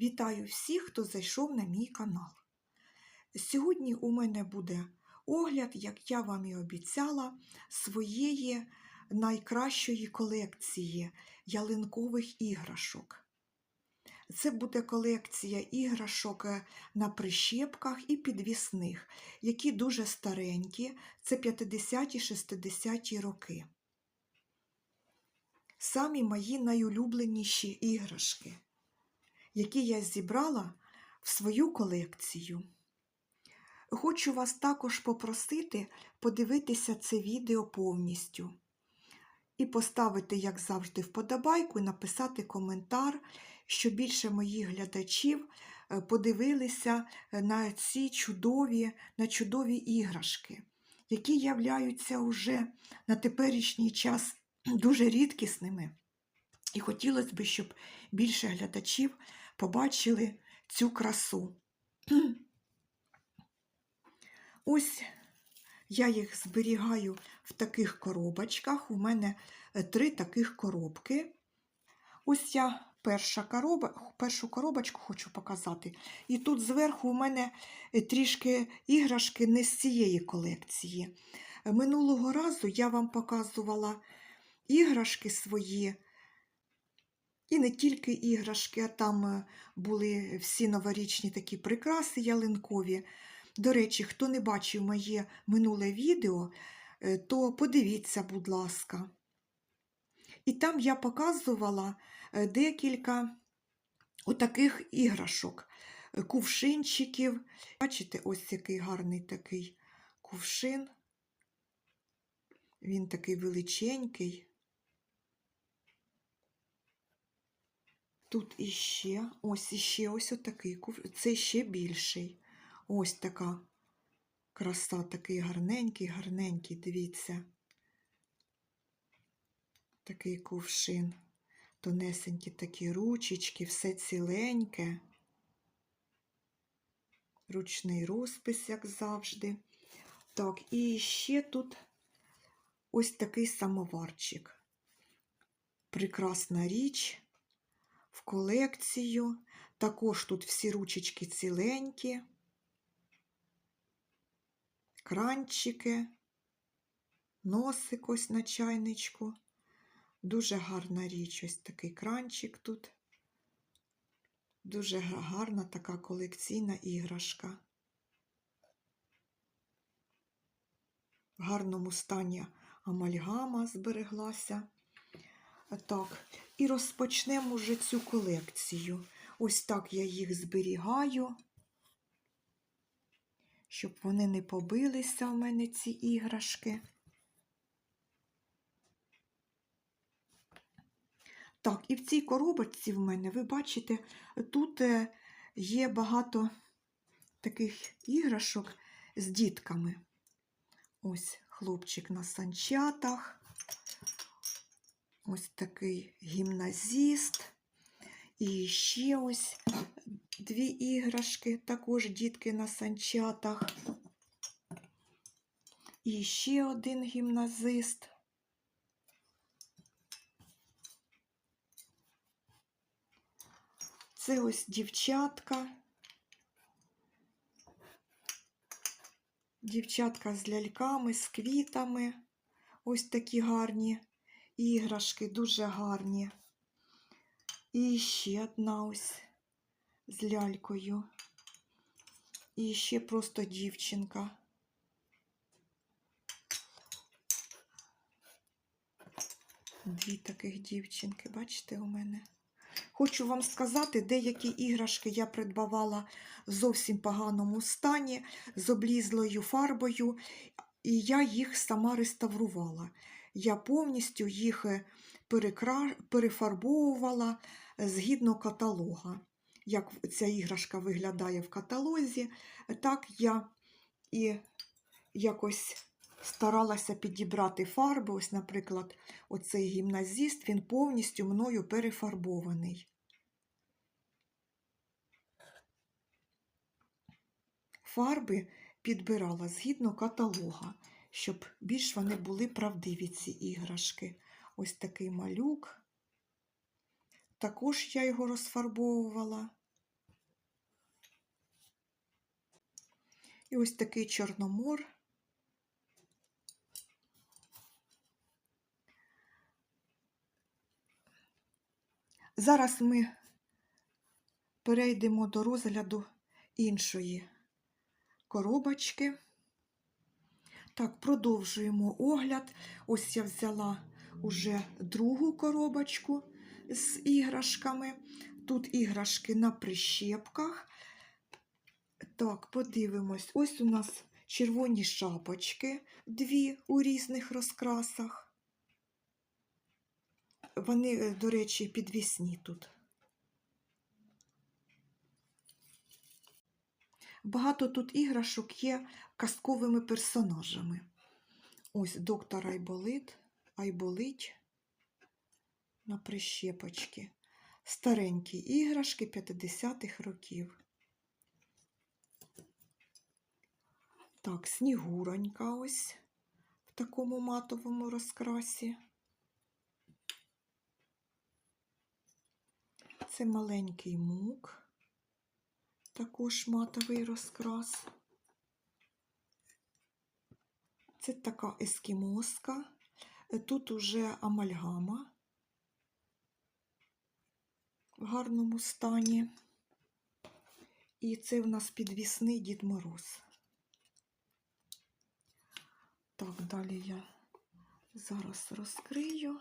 Вітаю всіх, хто зайшов на мій канал. Сьогодні у мене буде огляд, як я вам і обіцяла, своєї найкращої колекції ялинкових іграшок. Це буде колекція іграшок е, на прищепках і підвісних, які дуже старенькі, це 50-60-ті роки. Самі мої найулюбленіші іграшки які я зібрала в свою колекцію. Хочу вас також попросити подивитися це відео повністю і поставити, як завжди, вподобайку і написати коментар, щоб більше моїх глядачів е, подивилися на ці чудові, на чудові іграшки, які являються уже на теперішній час дуже рідкісними. І хотілося б, щоб більше глядачів побачили цю красу. Ось я їх зберігаю в таких коробочках. У мене е, три таких коробки. Ось я перша короба, першу коробочку хочу показати. І тут зверху у мене е, трішки іграшки не з цієї колекції. Минулого разу я вам показувала іграшки свої. І не тільки іграшки, а там е, були всі новорічні такі прикраси ялинкові. До речі, хто не бачив моє минуле відео, е, то подивіться, будь ласка. І там я показувала е, декілька отаких іграшок, кувшинчиків. Бачите, ось який гарний такий кувшин. Він такий величенький. Тут іще, ось іще ось отакий, це ще більший. Ось така краса, такий гарненький, гарненький, дивіться. Такий кувшин. Тонесенькі такі ручечки, все ціленьке. Ручний розпис, як завжди. Так, і ще тут ось такий самоварчик. Прекрасна річ в колекцію. Також тут всі ручечки ціленькі, кранчики, носик ось на чайничку. Дуже гарна річ, ось такий кранчик тут. Дуже гарна така колекційна іграшка. В гарному стані амальгама збереглася. Так, і розпочнемо вже цю колекцію. Ось так я їх зберігаю, щоб вони не побилися в мене ці іграшки. Так, і в цій коробочці в мене, ви бачите, тут е, є багато таких іграшок з дітками. Ось хлопчик на санчатах. Ось такий гімназіст. І ще ось дві іграшки, також дітки на санчатах. І ще один гімназист. Це ось дівчатка. Дівчатка з ляльками, з квітами. Ось такі гарні іграшки дуже гарні. І ще одна ось з лялькою. І ще просто дівчинка. Дві таких дівчинки, бачите, у мене. Хочу вам сказати, деякі іграшки я придбавала в зовсім поганому стані, з облізлою фарбою, і я їх сама реставрувала я повністю їх е, перекра... перефарбовувала е, згідно каталога. Як ця іграшка виглядає в каталозі, так я і якось старалася підібрати фарби. Ось, наприклад, оцей гімназіст, він повністю мною перефарбований. Фарби підбирала згідно каталога щоб більш вони були правдиві, ці іграшки. Ось такий малюк. Також я його розфарбовувала. І ось такий Чорномор. Зараз ми перейдемо до розгляду іншої коробочки. Так, продовжуємо огляд. Ось я взяла уже другу коробочку з іграшками. Тут іграшки на прищепках. Так, подивимось. Ось у нас червоні шапочки, дві у різних розкрасах. Вони, е, до речі, підвісні тут. Багато тут іграшок є казковими персонажами. Ось доктор Айболит, Айболить на прищепочки. Старенькі іграшки 50-х років. Так, снігуронька ось в такому матовому розкрасі. Це маленький мук, також матовий розкрас. Це така ескімоска. Тут уже амальгама в гарному стані. І це в нас підвісний Дід Мороз. Так, далі я зараз розкрию.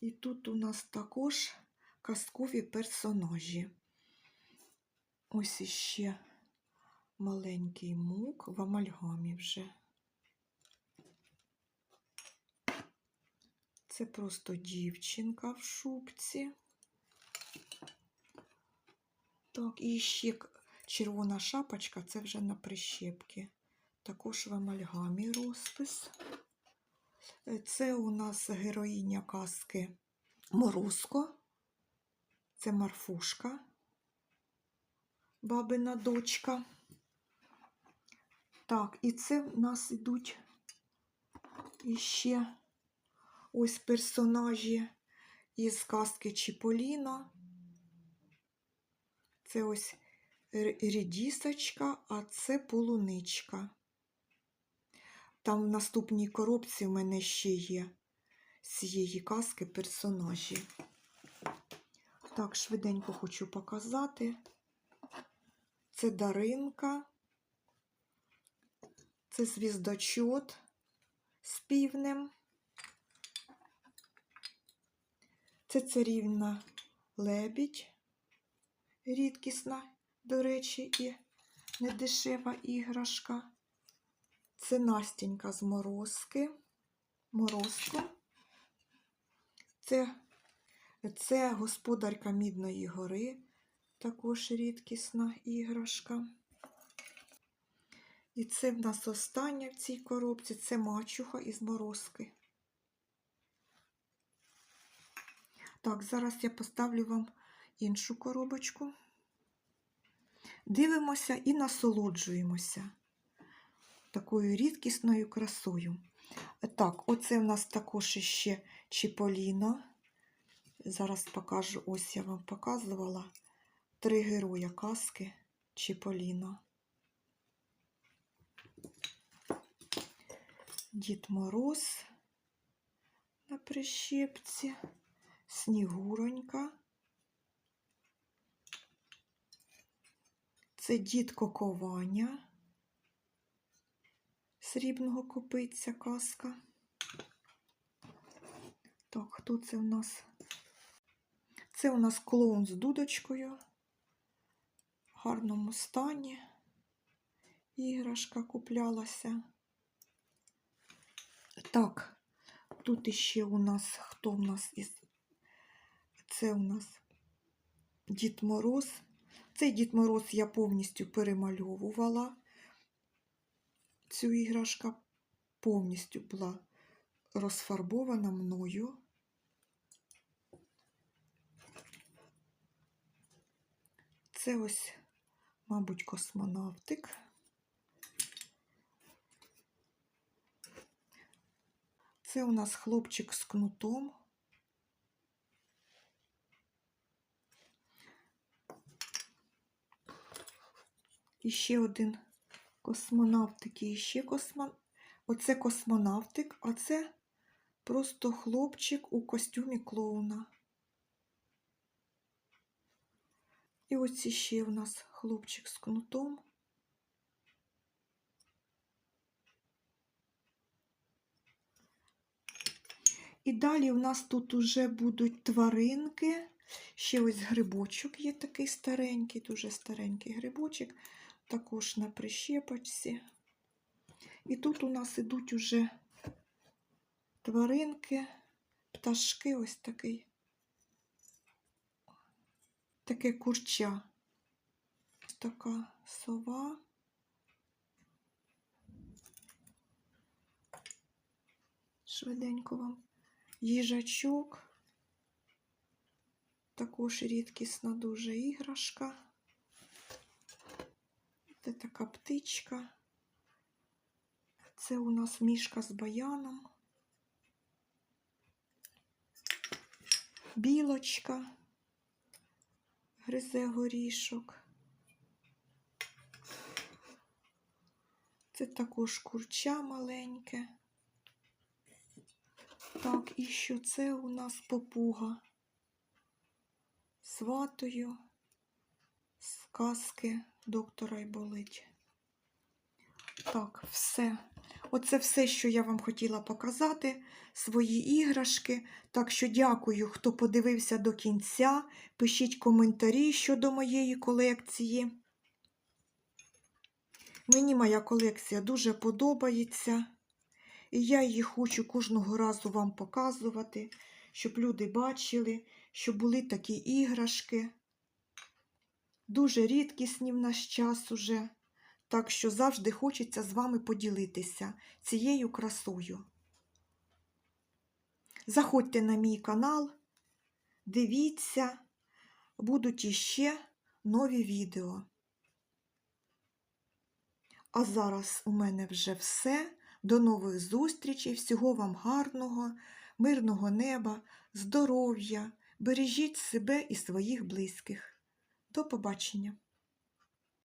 І тут у нас також казкові персонажі. Ось іще маленький мук в амальгамі вже. Це просто дівчинка в шубці. Так, і ще червона шапочка, це вже на прищепки. Також в амальгамі розпис. Е, Це у нас героїня казки Морозко. Це Марфушка, бабина дочка. Так, і це в нас йдуть іще ось персонажі із казки Чіполіно. Це ось рідісочка, а це полуничка. Там в наступній коробці в мене ще є цієї казки персонажі. Так, швиденько хочу показати. Це Даринка, це звіздочот з півнем. Це царівна лебідь, рідкісна, до речі, і недешева іграшка. Це Настінька з морозки. Морозко. Це, це господарка Мідної гори, також рідкісна іграшка. І це в нас остання в цій коробці це мачуха із морозки. Так, зараз я поставлю вам іншу коробочку. Дивимося і насолоджуємося такою рідкісною красою. Так, оце в нас також іще Чіполіно. Зараз покажу, ось я вам показувала три героя казки Чіполіно. Дід Мороз на прищепці, Снігуронька. Це дід Коковання срібного копиця казка. Так, хто це у нас? Це у нас клоун з дудочкою. Гарному стані. Іграшка куплялася. Так, тут іще у нас, хто в нас із. Це у нас Дід Мороз. Цей Дід Мороз я повністю перемальовувала. Цю іграшка повністю була розфарбована мною. Це ось, мабуть, космонавтик. Це у нас хлопчик з кнутом. І ще один Космонавтики і ще космон... Оце космонавтик, а це просто хлопчик у костюмі клоуна. І ось ще в нас хлопчик з кнутом. І далі в нас тут уже будуть тваринки. Ще ось грибочок є такий старенький, дуже старенький грибочок, також на прищепочці. І тут у нас ідуть уже тваринки, пташки, ось такий. Таке курча. Така сова. Швиденько вам. Їжачок. Також рідкісна дуже іграшка. Це така птичка. Це у нас мішка з баяном. Білочка. Гризе горішок. Це також курча маленьке. Так, і що це у нас попуга? З казки доктора й болить. Так, все. Оце все, що я вам хотіла показати, свої іграшки. Так що дякую, хто подивився до кінця. Пишіть коментарі щодо моєї колекції. Мені моя колекція дуже подобається. І я її хочу кожного разу вам показувати, щоб люди бачили, що були такі іграшки. Дуже рідкісні в наш час уже. Так що завжди хочеться з вами поділитися цією красою. Заходьте на мій канал, дивіться, будуть іще нові відео. А зараз у мене вже все. До нових зустрічей, всього вам гарного, мирного неба, здоров'я, бережіть себе і своїх близьких. До побачення!